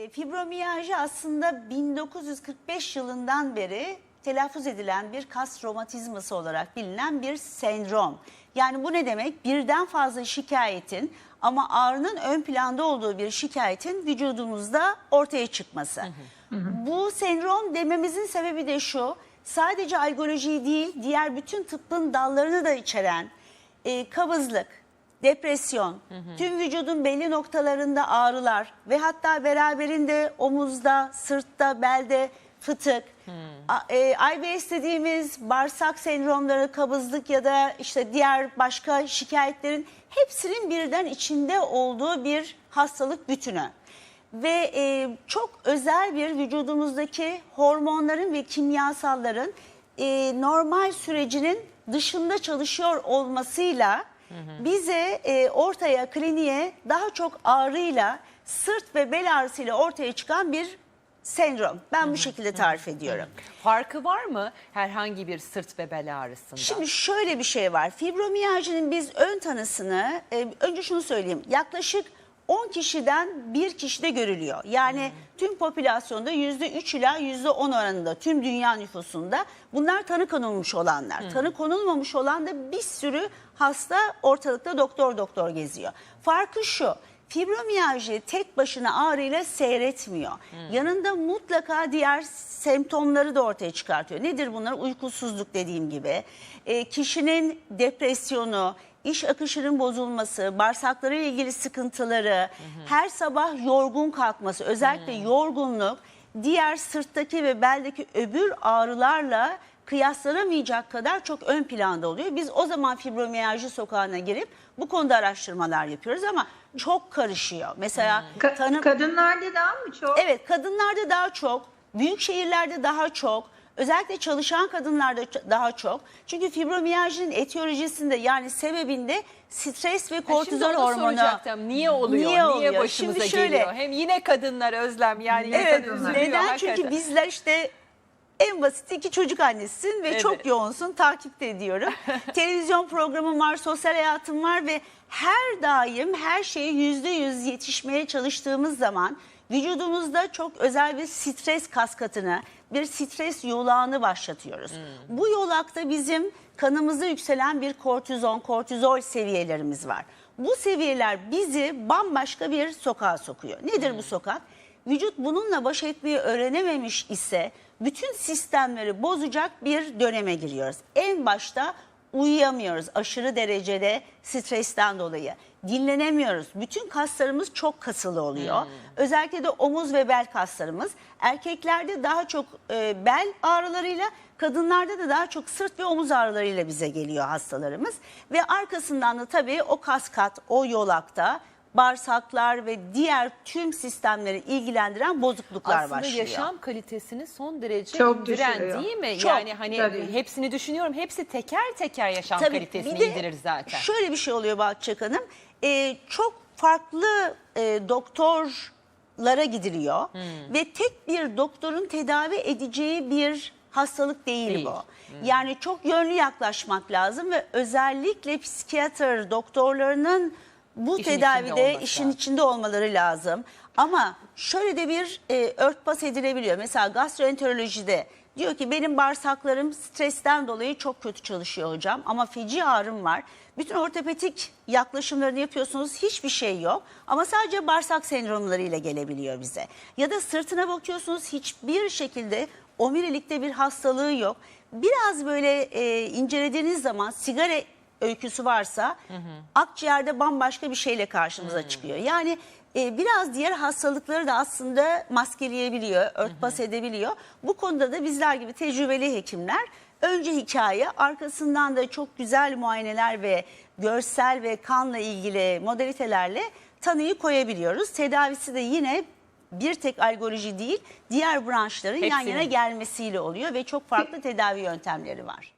E, Fibromiyalji aslında 1945 yılından beri telaffuz edilen bir kas romatizması olarak bilinen bir sendrom. Yani bu ne demek? Birden fazla şikayetin ama ağrının ön planda olduğu bir şikayetin vücudumuzda ortaya çıkması. Bu sendrom dememizin sebebi de şu. Sadece algolojiyi değil, diğer bütün tıbbın dallarını da içeren e, kabızlık, depresyon, tüm vücudun belli noktalarında ağrılar ve hatta beraberinde omuzda, sırtta, belde fıtık, a- e, IBS dediğimiz bağırsak sendromları, kabızlık ya da işte diğer başka şikayetlerin hepsinin birden içinde olduğu bir hastalık bütünü. Ve e, çok özel bir vücudumuzdaki hormonların ve kimyasalların e, normal sürecinin dışında çalışıyor olmasıyla bize e, ortaya kliniğe daha çok ağrıyla sırt ve bel ağrısıyla ortaya çıkan bir sendrom. Ben bu şekilde tarif ediyorum. Farkı var mı herhangi bir sırt ve bel ağrısında? Şimdi şöyle bir şey var. Fibromiyajinin biz ön tanısını, e, önce şunu söyleyeyim. Yaklaşık 10 kişiden bir kişide görülüyor. Yani tüm popülasyonda %3 ila %10 oranında tüm dünya nüfusunda bunlar tanı konulmuş olanlar. Tanı konulmamış olan da bir sürü hasta ortalıkta doktor doktor geziyor. Farkı şu. Fibromiyalji tek başına ağrıyla seyretmiyor. Yanında mutlaka diğer semptomları da ortaya çıkartıyor. Nedir bunlar? Uykusuzluk dediğim gibi. E, kişinin depresyonu, iş akışının bozulması, bağırsakları ile ilgili sıkıntıları, her sabah yorgun kalkması, özellikle yorgunluk diğer sırttaki ve beldeki öbür ağrılarla kıyaslanamayacak kadar çok ön planda oluyor. Biz o zaman fibromiyalji sokağına girip bu konuda araştırmalar yapıyoruz ama çok karışıyor. Mesela Ka- tanı kadınlarda daha mı çok? Evet kadınlarda daha çok, büyük şehirlerde daha çok, özellikle çalışan kadınlarda daha çok. Çünkü fibromiyajinin etiyolojisinde yani sebebinde stres ve kortizol hormonu. Niye oluyor? Niye Niye, oluyor? başımıza Şimdi şöyle- geliyor? Hem yine kadınlar özlem yani yine Evet, kadınlar. neden? Çünkü bizler işte en basit iki çocuk annesisin ve Evet. çok yoğunsun, takipte ediyorum. Televizyon programım var, sosyal hayatım var ve her daim her şeye yüzde yüz yetişmeye çalıştığımız zaman vücudumuzda çok özel bir stres kaskatını, bir stres yolağını başlatıyoruz. Bu yolakta bizim kanımızda yükselen bir kortizon, kortizol seviyelerimiz var. Bu seviyeler bizi bambaşka bir sokağa sokuyor. Nedir bu sokak? Vücut bununla baş etmeyi öğrenememiş ise bütün sistemleri bozacak bir döneme giriyoruz. En başta uyuyamıyoruz aşırı derecede stresten dolayı. Dinlenemiyoruz. Bütün kaslarımız çok kasılı oluyor. Özellikle de omuz ve bel kaslarımız. Erkeklerde daha çok e, bel ağrılarıyla, kadınlarda da daha çok sırt ve omuz ağrılarıyla bize geliyor hastalarımız. Ve arkasından da tabii o kaskat, o yolakta bağırsaklar ve diğer tüm sistemleri ilgilendiren bozukluklar Aslında başlıyor. yaşam kalitesini son derece Çok indiren düşürüyor. değil mi? Çok, yani hani tabii. hepsini düşünüyorum. Hepsi teker teker yaşam Tabii, kalitesini bir de indirir zaten. Şöyle bir şey oluyor Bahçek Hanım. Ee, çok farklı e, doktorlara gidiliyor Hmm. ve tek bir doktorun tedavi edeceği bir hastalık değil, Değil. bu. Yani çok yönlü yaklaşmak lazım ve özellikle psikiyatr doktorlarının bu İşin içinde tedavide olması işin lazım. içinde olmaları lazım. Ama şöyle de bir e, örtbas edilebiliyor. Mesela gastroenterolojide diyor ki benim bağırsaklarım stresten dolayı çok kötü çalışıyor hocam ama feci ağrım var. Bütün ortopedik yaklaşımlarını yapıyorsunuz hiçbir şey yok ama sadece bağırsak sendromlarıyla gelebiliyor bize. Ya da sırtına bakıyorsunuz hiçbir şekilde omurilikte bir hastalığı yok. Biraz böyle e, incelediğiniz zaman sigara öyküsü varsa akciğerde bambaşka bir şeyle karşımıza çıkıyor. Yani e, biraz diğer hastalıkları da aslında maskeleyebiliyor, örtbas edebiliyor. Bu konuda da bizler gibi tecrübeli hekimler önce hikaye arkasından da çok güzel muayeneler ve görsel ve kanla ilgili modalitelerle tanıyı koyabiliyoruz. Tedavisi de yine bir tek algoloji değil diğer branşların yan yana gelmesiyle oluyor ve çok farklı tedavi yöntemleri var.